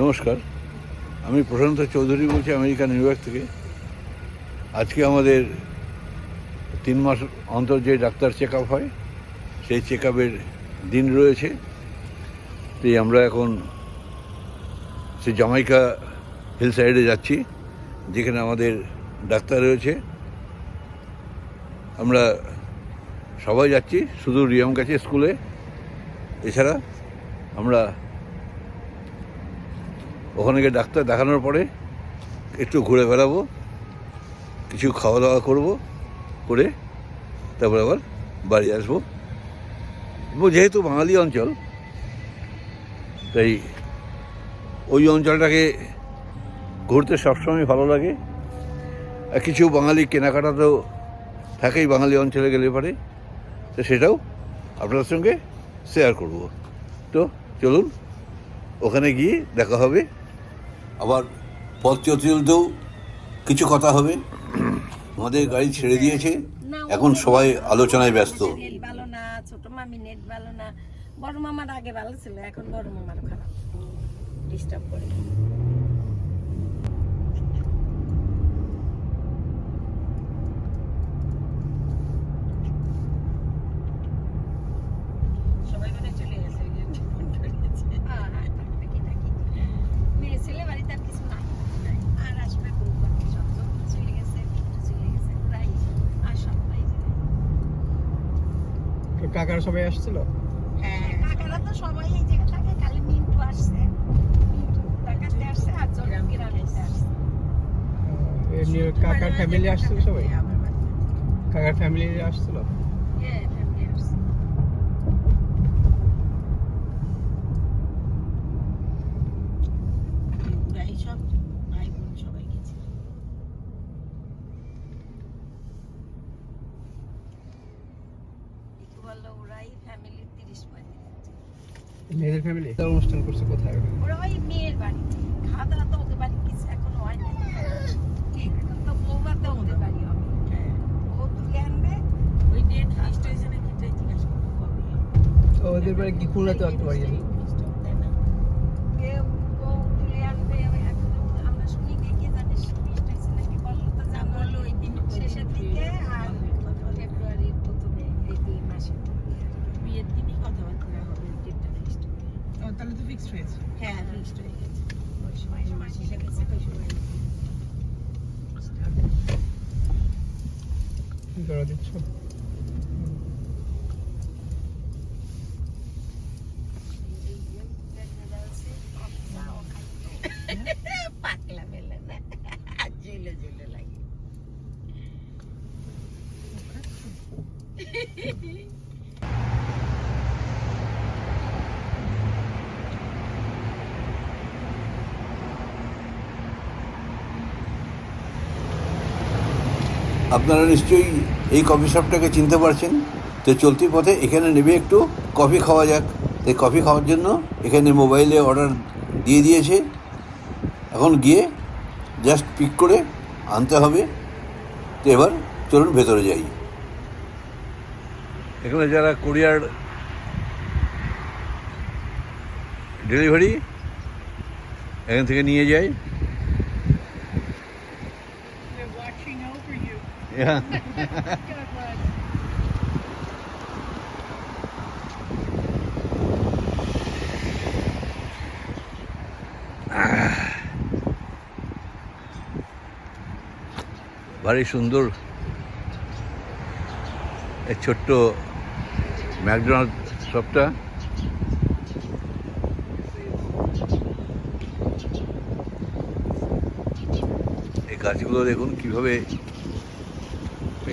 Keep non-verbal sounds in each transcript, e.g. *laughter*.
নমস্কার। আমি প্রশান্ত চৌধুরী বলছি আমেরিকা, নিউ ইয়র্ক থেকে। আজকে আমাদের তিন মাস অন্তর যে ডাক্তার চেক আপ হয়, সেই চেক আপের দিন রয়েছে। তাই আমরা এখন সে জামাইকা হিল সাইডে যাচ্ছি, যেখানে আমাদের ডাক্তার রয়েছে। আমরা সবাই যাচ্ছি, শুধু রিয়াম গেছে স্কুলে। এছাড়া আমরা ওখানে গিয়ে ডাক্তার দেখানোর পরে একটু ঘুরে বেড়াবো, কিছু খাওয়া দাওয়া করব, করে তারপর আবার বাড়ি আসব। এবং যেহেতু বাঙালি অঞ্চল, তাই ওই অঞ্চলটাকে ঘুরতে সবসময় ভালো লাগে। আর কিছু বাঙালি কেনাকাটা তো থাকেই বাঙালি অঞ্চলে গেলে পারে, তো সেটাও আপনার সঙ্গে শেয়ার করব। তো চলুন, ওখানে গিয়ে দেখা হবে। আবার পথ চলতেও কিছু কথা হবে। আমাদের গাড়ি ছেড়ে দিয়েছে। এখন সবাই আলোচনায় ব্যস্ত। ভালো না ছোট মামি নেট ভালো না। বড় মামার আগে ভালো ছিল এখন বড় মামার খারাপ। ডিস্টার্ব করে সবাই মানে চলে গেছে ওই যে ফোন করেছে। আর বাকি টাকি মেয়ে ছেলে বাড়িতে আর কিছু নাই আর আসবে বউ বাকি সব তো চলে গেছে একটু চলে গেছে প্রায় আর সব প্রায় কাকার সবাই আসছিল? হ্যাঁ কাকারা তো সবাই এই জায়গা থাকে কালি মিন্টু আসছে। ঢাকাতে আসছে আর জোরাম গ্রামে আসছে। এমনি কাকার ফ্যামিলি আসছিল সবাই? কাকার ফ্যামিলি আসছিল? হ্যাঁ ফ্যামিলি আসছে ওরাই সব ভাই বোন সবাই গেছে একটু বলল ওরাই ফ্যামিলির তিরিশ পঁয়ত্রিশ মেয়েদের ফ্যামিলি অনুষ্ঠান করছে কোথায়? ওরা ওই মেয়ের বাড়ি। খাওয়া দাওয়া তো ওদের বাড়ি কিছু এখনও হয় না এখন তো বৌভাতে ওদের বাড়ি হবে। বউ তুলে আনবে ওই ডেট ফিক্সড হয়েছে নাকি জিজ্ঞাসা করব ওদের বাড়ি কি খুলনাতে আসতে পারি আমি Fixed হবে, তাই না? কেউ বউ তুলে আনবে এখন আমরা শুনি দেখে জানি ফিস্ট হয়েছে নাকি বলল তো জানব বলল ওই দিন ওই শেষের দিন দিকে আর কথাবার্তা ফেব্রুয়ারির প্রথমে এই দুই মাসে বিয়ের দিনই কথাবার্তা হবে ডেটটা ফিক্সড হবে ও তাহলে তো ফিক্সড হয়েছে হ্যাঁ ফিক্সড হয়ে গেছে। ওই সময় সময় শেষে গেছে। কত সময় কি করা দিচ্ছ আপনারা নিশ্চয়ই এই কফি শপটাকে চিনতে পারছেন। তো চলতি পথে এখানে নেবে একটু কফি খাওয়া যাক। তাই কফি খাওয়ার জন্য এখানে মোবাইলে অর্ডার দিয়ে দিয়েছে। এখন গিয়ে জাস্ট পিক করে আনতে হবে। তো এবার চলুন ভেতরে যাই। এখানে যারা কোরিয়ার ডেলিভারি এখান থেকে নিয়ে যায়। Yeah. *laughs* ভারী সুন্দর। এই ছোট্ট ম্যাকডোনাল্ড শপটা এই গাছগুলো দেখুন কীভাবে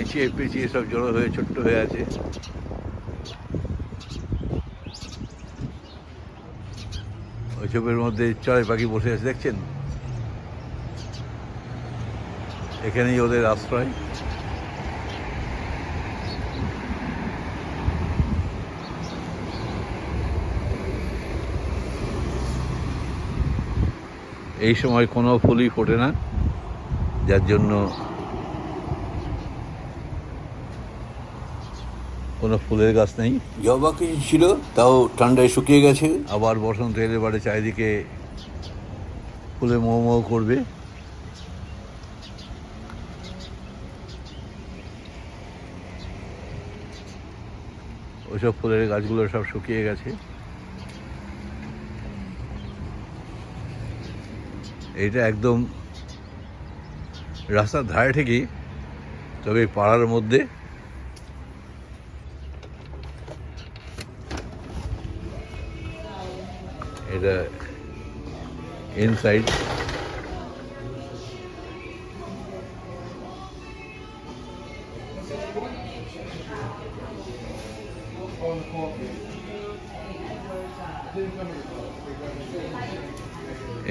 পেঁচিয়ে পেঁচিয়ে সব জড়ো হয়ে, ছোট্ট হয়ে আছে। ওই ওইসবের মধ্যে চড়াই পাখি বসে আছে, দেখছেন? এখানেই ওদের আশ্রয়। এই সময় কোনো ফুলই ফোটে না, যার জন্য কোনো ফুলের গাছ নেই। জবা কিছু ছিল? তাও ঠান্ডায় শুকিয়ে গেছে। আবার বসন্ত এলে বারে চারিদিকে ফুলে মোমো করবে। ওইসব ফুলের গাছগুলো সব শুকিয়ে গেছে। এটা একদম রাস্তার ধারে ঠিকই তবে পাড়ার মধ্যে এটা ইনসাইড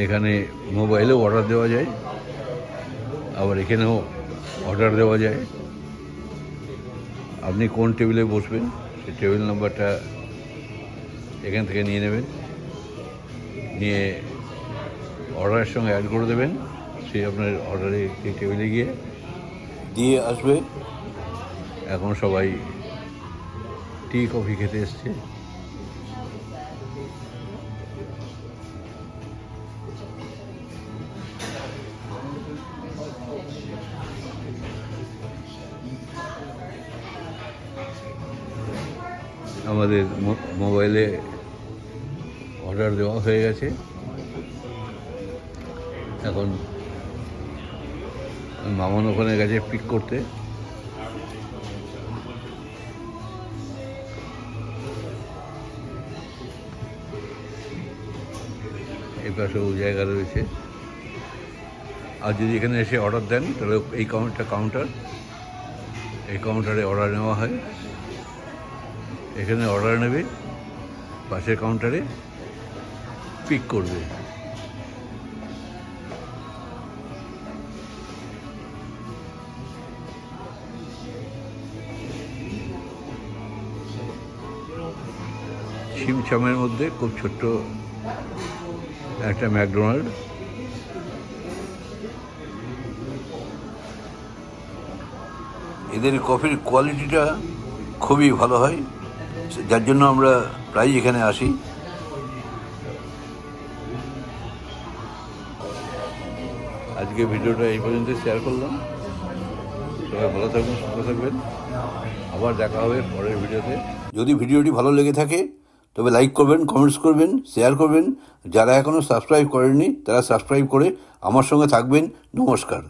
এখানে মোবাইলেও অর্ডার দেওয়া যায়, আবার এখানেও অর্ডার দেওয়া যায়। আপনি কোন টেবিলে বসবেন, সেই টেবিল নাম্বারটা এখান থেকে নিয়ে নেবেন। নিয়ে অর্ডারের সঙ্গে অ্যাড করে দেবেন। সে আপনার অর্ডারে টেবিলে গিয়ে দিয়ে আসবে। এখন সবাই টি কফি খেতে এসছে। আমাদের মোবাইলে অর্ডার দেওয়া হয়ে গেছে। এখন মামন ওখানে গেছে পিক করতে। এই পাশেও জায়গা রয়েছে। আর যদি এখানে এসে অর্ডার দেন, তাহলে এই কাউন্টার কাউন্টার এই কাউন্টারে অর্ডার নেওয়া হয়। এখানে অর্ডার নেবে, পাশের কাউন্টারে পিক করবে। ছিমছামের মধ্যে খুব ছোট্ট একটা ম্যাকডোনাল্ড। এদের কফির কোয়ালিটিটা খুবই ভালো হয়, যার জন্য আমরা প্রায়ই এখানে আসি। আজকে ভিডিওটা এই পর্যন্ত শেয়ার করলাম। সবাই ভালো থাকবেন সুস্থ থাকবেন। আবার দেখা হবে পরের ভিডিওতে। যদি ভিডিওটি ভালো লেগে থাকে, তবে লাইক করবেন কমেন্টস করবেন শেয়ার করবেন। যারা এখনও সাবস্ক্রাইব করেননি, তারা সাবস্ক্রাইব করে আমার সঙ্গে থাকবেন। নমস্কার।